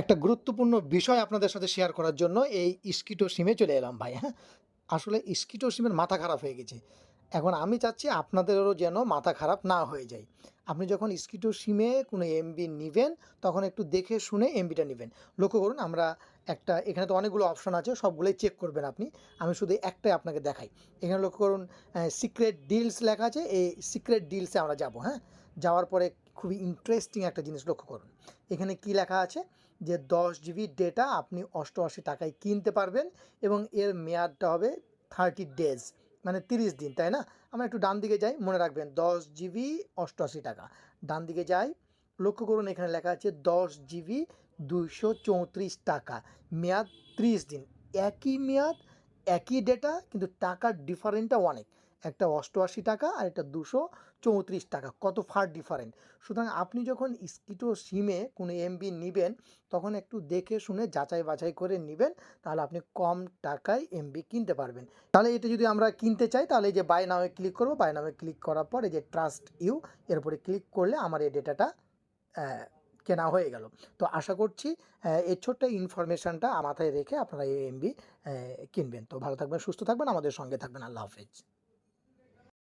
একটা গুরুত্বপূর্ণ বিষয় আপনাদের সাথে শেয়ার করার জন্য এই স্কিটো সিমে চলে এলাম ভাই, হ্যাঁ? আসলে স্কিটো সিমের মাথা খারাপ হয়ে গেছে। এখন আমি চাচ্ছি আপনাদেরও যেন মাথা খারাপ না হয়ে যায়। আপনি যখন স্কিটো সিমে কোনো এমবি নিবেন, তখন একটু দেখে শুনে এমবিটা নেবেন লক্ষ্য করুন আমরা একটা এখানে তো অনেকগুলো অপশন আছে, সবগুলোই চেক করবেন আপনি। আমি শুধু একটাই আপনাকে দেখাই। এখানে লক্ষ্য করুন সিক্রেট ডিলস লেখা আছে, এই সিক্রেট ডিলসে আমরা যাব, হ্যাঁ? যাওয়ার পরে খুবই ইন্টারেস্টিং একটা জিনিস লক্ষ্য করুন। এখানে কি লেখা আছে? যে ১০ জিবি ডেটা আপনি ৳৮৮ টাকায় কিনতে পারবেন এবং এর মেয়াদটা হবে 30 ডেজ মানে ৩০ দিন, তাই না? আমরা একটু ডান দিকে যাই, মনে রাখবেন ১০ জিবি ৳৮৮ টাকা। ডান দিকে যাই, লক্ষ্য করুন এখানে লেখা আছে ১০ জিবি ৳২৩৪ টাকা। মেয়াদ ৩০ দিন। একই মেয়াদ, একই ডেটা কিন্তু টাকার ডিফারেন্টটা অনেক। একটা ৳৮৮ টাকা আর একটা ৳২৩৪ টাকা। কত ফার ডিফারেন্ট। সুতরাং আপনি যখন স্কিটো সিমে কোনো এমবি নেবেন তখন একটু দেখে শুনে যাচাই বাছাই করে নিবেন। তাহলে আপনি কম টাকায় এমবি কিনতে পারবেন। তাহলে এটা যদি আমরা কিনতে চাই তাহলে এই যে বাই নামে ক্লিক করব। বাই নামে ক্লিক করার পর এই যে ট্রাস্ট ইউ এর উপরে ক্লিক করলে আমার এই ডেটাটা কেনা হয়ে গেল। তো আশা করছি এই ছোট্ট ইনফরমেশনটা মাথায় রেখে আপনারা এই এমবি কিনবেন। তো ভালো থাকবেন, সুস্থ থাকবেন, আমাদের সঙ্গে থাকবেন। আল্লাহ হাফেজ।